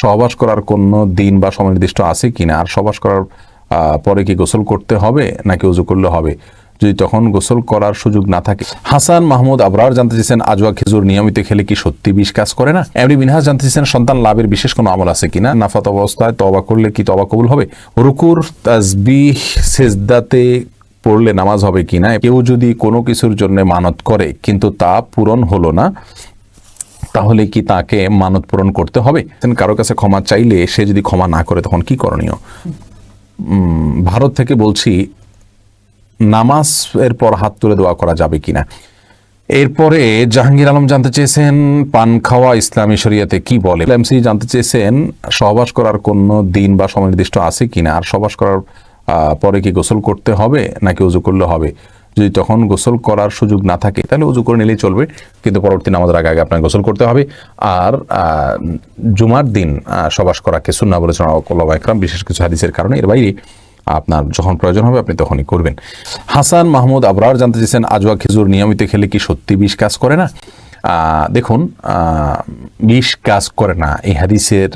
সহবাস করার কোনো দিন বা সময় নির্দিষ্ট আছে কিনা আর সহবাস করার পরে কি গোসল করতে হবে নাকি উজু করলে হবে? যদি তখন গোসল করার সুযোগ না থাকে, হাসান মাহমুদ আবরার জানতে চেয়েছেন আজওয়া খেজুর নিয়মিত খেলে কি সত্যি বিষ কাজ করে না? এমনি মিনহাজ জানতে চেয়েছেন, সন্তান লাভের বিশেষ কোনো আমল আছে কিনা নাফাত অবস্থায় তবা করলে কি তবা কবুল হবে? রুকুর তাজবিহ সেজদাতে পড়লে নামাজ হবে কিনা কেউ যদি কোনো কিছুর জন্য মানত করে, কিন্তু তা পূরণ হলো না তাহলে কি তাকে মানত পূরণ করতে হবে? কারও কাছে ক্ষমা চাইলে সে যদি ক্ষমা না করে, তখন কি করণীয়? ভারত থেকে বলছি, নামাজ এর পর হাত তুলে দোয়া করা যাবে কিনা? এরপরে জাহাঙ্গীর আলম জানতে চেয়েছেন, পান খাওয়া ইসলামী শরিয়াতে কি বলে? এমসি জানতে চেয়েছেন, সহবাস করার কোনো দিন বা সময় নির্দিষ্ট আছে কিনা? আর সহবাস করার পরে কি গোসল করতে হবে, নাকি উজু করলে হবে? যদি তখন গোসল করার সুযোগ না থাকে, তাহলে উজু করে নিলেই চলবে, কিন্তু পরবর্তী নামাজের আগে আগে আপনাকে গোসল করতে হবে। আর জুমার দিন সবাস করাকে সুন্না বলেছেন ওলামা একরাম, বিশেষ কিছু হাদিসের কারণে এর বাইরে আপনার যখন প্রয়োজন হবে আপনি তখনই করবেন। হাসান মাহমুদ আবরার জানতে চেয়েছেন, আজওয়া খেজুর নিয়মিত খেলে কি সত্যি বিষ কাজ করে না? দেখুন বিষ কাজ করে না। এই হাদিসের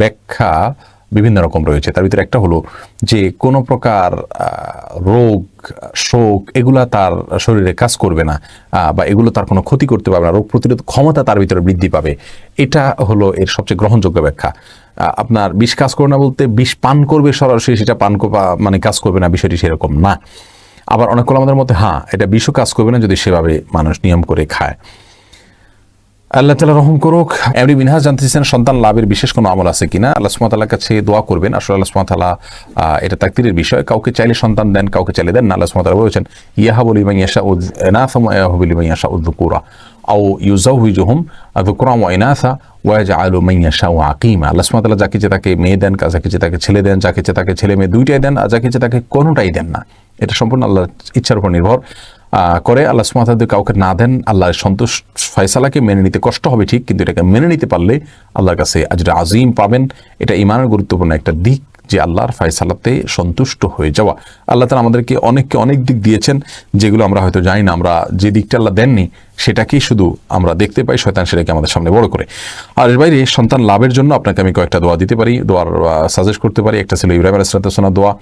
ব্যাখ্যা বিভিন্ন রকম রয়েছে। তার ভিতরে একটা হলো যে কোনো প্রকার রোগ, শোক, এগুলা তার শরীরে কাজ করবে না বা এগুলো তার কোনো ক্ষতি করতে পারবে না। রোগ প্রতিরোধ ক্ষমতা তার ভিতরে বৃদ্ধি পাবে। এটা হলো এর সবচেয়ে গ্রহণযোগ্য ব্যাখ্যা। আপনার বিষ কাজ করবে না বলতে বিষ পান করবে সরাসরি, সেটা পান মানে কাজ করবে না, বিষয়টি সেরকম না। আবার অনেকগুলো আমাদের মধ্যে হ্যাঁ এটা বিষও কাজ করবে না যদি সেভাবে মানুষ নিয়ম করে খায়। আল্লাহ তালা রহম করুক। এমনি মিনহাজ জানতে চাইছেন, সন্তান লাভের বিশেষ কোনো আমল আছে কিনা? আল্লাহ সুমাতালার কাছে দোয়া করবেন। আসলে আল্লাহ সুমাতালা এটা তাকতিরের বিষয়। কাউকে চাইলে সন্তান দেন, কাউকে চাইলে দেন না। আল্লাহ সুমাতালা বলেছেন ইয়াহা বলি মাই ইয়াশা উদ এনাথম ইয়াহবলি মাই ইয়াশা উদ্দুকুরা আও ইউজাউহিজুহুম দুকুরাম ওয়া ইনাথা ওয়াজ আলু মাইয়াশা ও আকিমা। আল্লাহ সুমাতালা যাকে যে তাকে মেয়ে দেন যাকে যে তাকে ছেলে দেন যাকে যে তাকে ছেলে মেয়ে দুইটাই দেন, আর যাকে যে তাকে কোনোটাই দেন না। এটা সম্পূর্ণ আল্লাহর ইচ্ছার উপর নির্ভর। করে আল্লাহ সুমাত কাউকে না দেন, আল্লাহর সন্তোষ ফয়সালাকে মেনে নিতে কষ্ট হবে ঠিক, কিন্তু এটাকে মেনে নিতে পারলে আল্লাহর কাছে আজরা আজিম পাবেন। এটা ইমানের গুরুত্বপূর্ণ একটা দিক যে আল্লাহর ফয়সালাতে সন্তুষ্ট হয়ে যাওয়া। আল্লাহ তালা আমাদেরকে অনেককে অনেক দিক দিয়েছেন, যেগুলো আমরা হয়তো জানি না, আমরা যে দিকটা আল্লাহ দেননি, সেটাকেই শুধু আমরা দেখতে পাই, শয়তান সেটাকে আমাদের সামনে বড় করে। আর এর বাইরে সন্তান লাভের জন্য আপনাকে আমি কয়েকটা দোয়া দিতে পারি, দোয়ার সাজেস্ট করতে পারি। একটা ছিল ইব্রাহিম আলাইসালামের দোয়া,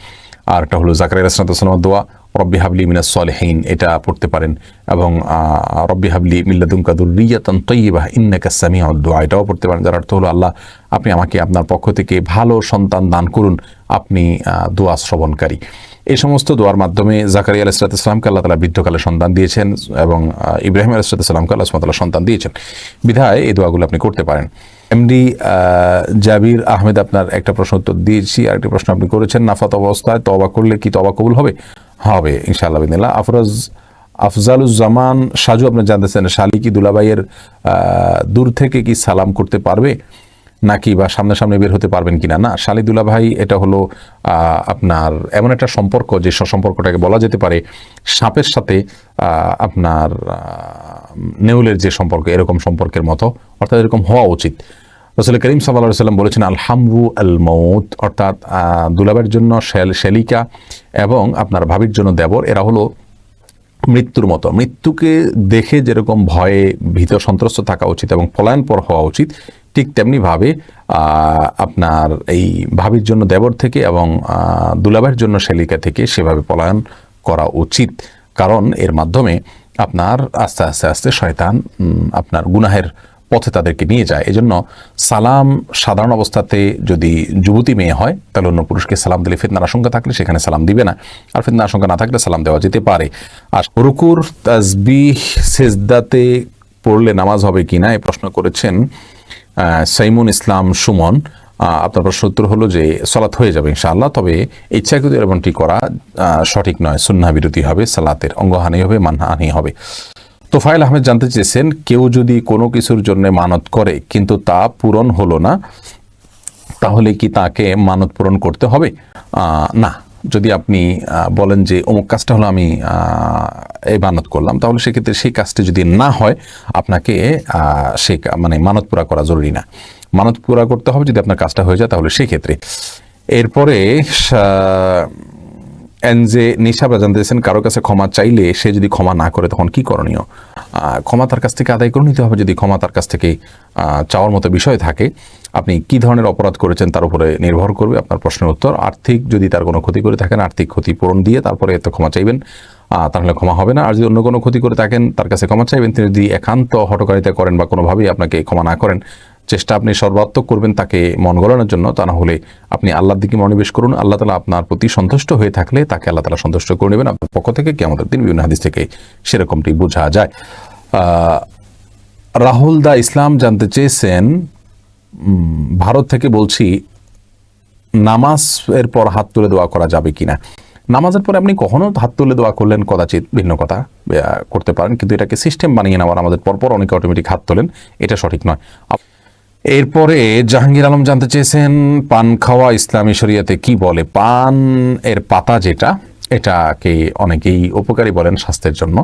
আর একটা হলো জাকার আলাইসালামের দোয়া। রব্বি হাবলি মিনাস সলেহীন, এটা পড়তে পারেন। এবং রব্বি হাবলি মিল্লাদুমকা দুর্রিয়াতন তৈবাহ ইন্নাকা সামিয়া দোয়া এটাও পড়তে পারেন। যার অর্থ হলো, আল্লাহ, আপনি আমাকে আপনার পক্ষ থেকে ভালো সন্তান দান করুন। আপনি দোয়া শ্রবণকারী। এই সমস্ত দোয়ার মাধ্যমে জাকারিয়া আলাইসালামকে আল্লাহ তালা বৃদ্ধকালে সন্তান দিয়েছেন এবং ইব্রাহিম আলাইসালামকে আল্লাহ সুমতাল্লাহ সন্তান দিয়েছেন। বিধায় এই দোয়াগুলো আপনি করতে পারেন। এমডি জাবির আহমেদ আপনার একটা প্রশ্ন উত্তর দিয়েছি। আর একটা প্রশ্ন আপনি করেছেন, নাফাত অবস্থায় তবা করলে কি তবা কবুল হবে? হবে, ইনশাআল্লাহ বিদিল্লাহ আফরাজ আফজালুজ্জামান সাজু আপনার জানতেছেন, শালি কি দুলাবাইয়ের দূর থেকে কি সালাম করতে পারবে? নাকি বা সামনে সামনে বের হতে পারবেন কিনা? না শালিদুল্লা ভাই এটা হলো আপনার এমন একটা সম্পর্ক, যে সম্পর্কটাকে বলা যেতে পারে, সাপের সাথে আপনার নেউলের যে সম্পর্ক, এরকম সম্পর্কের মতো, অর্থাৎ এরকম হওয়া উচিত। রসুল করিম সাল্লাহ সাল্লাম বলেছেন আল হামরু আল মৌত অর্থাৎ দুলাবের জন্য শেল শেলিকা এবং আপনার ভাবির জন্য দেবর এরা হলো মৃত্যুর মতো। মৃত্যুকে দেখে যেরকম ভয়ে ভীত সন্ত্রস্ত থাকা উচিত এবং পলায়নপর হওয়া উচিত ঠিক তেমনিভাবে আপনার এই ভাবির জন্য দেবর থেকে এবং আহ, দুলাভাইয়ের জন্য শেলিকা থেকে সেভাবে পলায়ন করা উচিত। কারণ এর মাধ্যমে আপনার আস্তে আস্তে আস্তে শয়তান আপনার গুনাহের পথে তাদেরকে নিয়ে যায়। এজন্য সালাম সাধারণ অবস্থাতে যদি যুবতী মেয়ে হয়, তাহলে অন্য পুরুষকে সালাম দিলে ফিতনার আশঙ্কা থাকলে সেখানে সালাম দিবে না। আর ফিতনার আশঙ্কা না থাকলে সালাম দেওয়া যেতে পারে। আর রুকুর তাজবিহ সেজদাতে পড়লে নামাজ হবে কিনা এই প্রশ্ন করেছেন সাইমুন ইসলাম সুমন। আপনার প্রশ্ন উত্তর হলো যে সলাৎ হয়ে যাবে ইনশাআল্লাহ, তবে ইচ্ছাকৃত এমনটি করা সঠিক নয়। সুন্না বিরতি হবে, সালাতের অঙ্গহানি হবে, মানহানি হবে। তোফাইল আহমেদ জানতে চেয়েছেন, কেউ যদি কোনো কিছুর জন্য মানত করে, কিন্তু তা পূরণ হলো না, তাহলে কি তাকে মানত পূরণ করতে হবে? না। যদি আপনি বলেন যে, অমুক কাজটা হলো, আমি এই মানত করলাম, তাহলে সেক্ষেত্রে সেই কাজটি যদি না হয়, আপনাকে সে মানে মানত পুরা করা জরুরি না। মানত পুরা করতে হবে, যদি আপনার কাজটা হয়ে যায়, তাহলে সেক্ষেত্রে। এরপরে এনজে নিশাবা জানতে চাইছেন কারও কাছে ক্ষমা চাইলে সে যদি ক্ষমা না করে, তখন কি করণীয়? ক্ষমা তার কাছ থেকে আদায় করে নিতে হবে যদি ক্ষমা তার কাছ থেকে চাওয়ার মতো বিষয় থাকে। আপনি কি ধরনের অপরাধ করেছেন তার উপরে নির্ভর করবে আপনার প্রশ্নের উত্তর। আর্থিক যদি তার কোনো ক্ষতি করে থাকেন, আর্থিক ক্ষতিপূরণ দিয়ে তারপরে এত ক্ষমা চাইবেন তাহলে ক্ষমা হবে না। আর যদি অন্য কোনো ক্ষতি করে থাকেন, তার কাছে ক্ষমা চাইবেন, তিনি যদি একান্ত হটকারিতা করেন বা কোনোভাবেই আপনাকে ক্ষমা না করেন চেষ্টা আপনি সর্বাত্মক করবেন তাকে মন গলানোর জন্য, তা না হলে আপনি আল্লাহর দিকে মনোনিবেশ করুন। আল্লাহ তালা আপনার প্রতি সন্তুষ্ট হয়ে থাকলে তাকে আল্লাহ তালা সন্তুষ্ট করে নেবেন। আপনার পক্ষ থেকে কি আমাদের দিন বিভিন্ন হাদিস থেকে সেরকমটি বোঝা যায়। রাহুল দা ইসলাম জানতে চেয়েছেন ভারত থেকে বলছি, নামাজ এর পর হাত তুলে দোয়া করা যাবে কিনা? নামাজের পরে আপনি কখনো হাত তুলে দোয়া করলেন? কদাচিৎ ভিন্ন কথা করতে পারেন, কিন্তু এটাকে সিস্টেম বানিয়ে নেওয়ার আমাদের পরপর অনেকে অটোমেটিক হাত তোলেন, এটা সঠিক নয়। এরপরে জাহাঙ্গীর আলম জানতে চেয়েছেন, পান খাওয়া ইসলামী শরিয়াতে কি বলে? পান এর পাতা যেটা, এটাকে অনেকেই উপকারী বলেন স্বাস্থ্যের জন্য।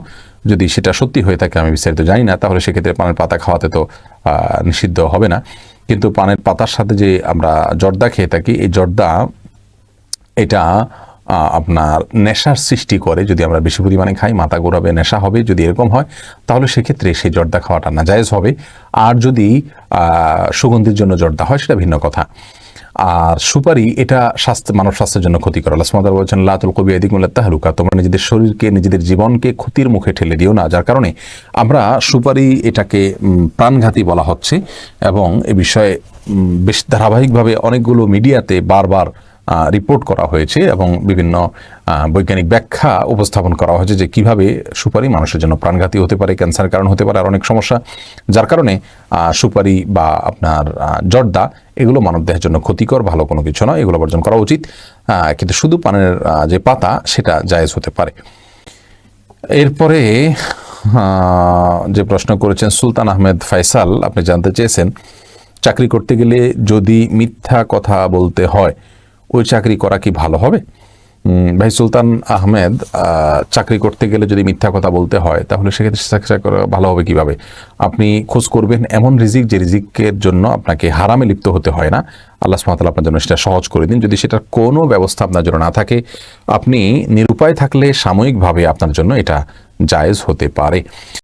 যদি সেটা সত্যি হয়ে থাকে, আমি বিস্তারিত জানি না, তাহলে সেক্ষেত্রে পানের পাতা খাওয়াতে তো নিষিদ্ধ হবে না। কিন্তু পানের পাতার সাথে যে আমরা জর্দা খেয়ে থাকি, এই জর্দা, এটা আপনার নেশার সৃষ্টি করে, যদি আমরা বেশি পরিমাণে খাই, মাথা ঘোরাবে, নেশা হবে, যদি এরকম হয়, তাহলে সেক্ষেত্রে সেই জর্দা খাওয়াটা নাজায়েজ হবে। আর যদি সুগন্ধির জন্য জর্দা হয়, সেটা ভিন্ন কথা। আর সুপারি, এটা স্বাস্থ্য, মানব স্বাস্থ্যের জন্য ক্ষতিকর। আল্লাহ সুবহানাহু বলছেন লাতুল কবি এদিকুল্লাহ তাহলুকা তোমরা নিজেদের শরীরকে, নিজেদের জীবনকে ক্ষতির মুখে ঠেলে দিও না যার কারণে আমরা সুপারি এটাকে প্রাণঘাতী বলা হচ্ছে। এবং এ বিষয়ে বেশ ধারাবাহিকভাবে অনেকগুলো মিডিয়াতে বারবার রিপোর্ট করা হয়েছে এবং বিভিন্ন বৈজ্ঞানিক ব্যাখ্যা উপস্থাপন করা হয়েছে যে কীভাবে সুপারি মানুষের জন্য প্রাণঘাতী হতে পারে, ক্যান্সার কারণ হতে পারে, আর অনেক সমস্যা। যার কারণে সুপারি বা আপনার জর্দা এগুলো মানবদেহের জন্য ক্ষতিকর, ভালো কোনো কিছু নয়, এগুলো বর্জন করা উচিত। কিন্তু শুধু পানের যে পাতা, সেটা জায়েজ হতে পারে। এরপরে যে প্রশ্ন করেছেন সুলতান আহমেদ ফাইসাল আপনি জানতে চেয়েছেন, চাকরি করতে গেলে যদি মিথ্যা কথা বলতে হয় ওই চাকরি করা কি ভালো হবে? ভাই সুলতান আহমেদ চাকরি করতে গেলে যদি মিথ্যা কথা বলতে হয়, তাহলে সেক্ষেত্রে চাকরি করা ভালো হবে কীভাবে? আপনি খোঁজ করবেন, এমন রিজিক যে রিজিকের জন্য আপনাকে হারামে লিপ্ত হতে হয় না। আল্লাহ তাআলা আপনার জন্য সেটা সহজ করে দিন। যদি সেটার কোনো ব্যবস্থা আপনার জন্য না থাকে, আপনি নিরুপায় থাকলে সাময়িকভাবে আপনার জন্য এটা জায়েজ হতে পারে।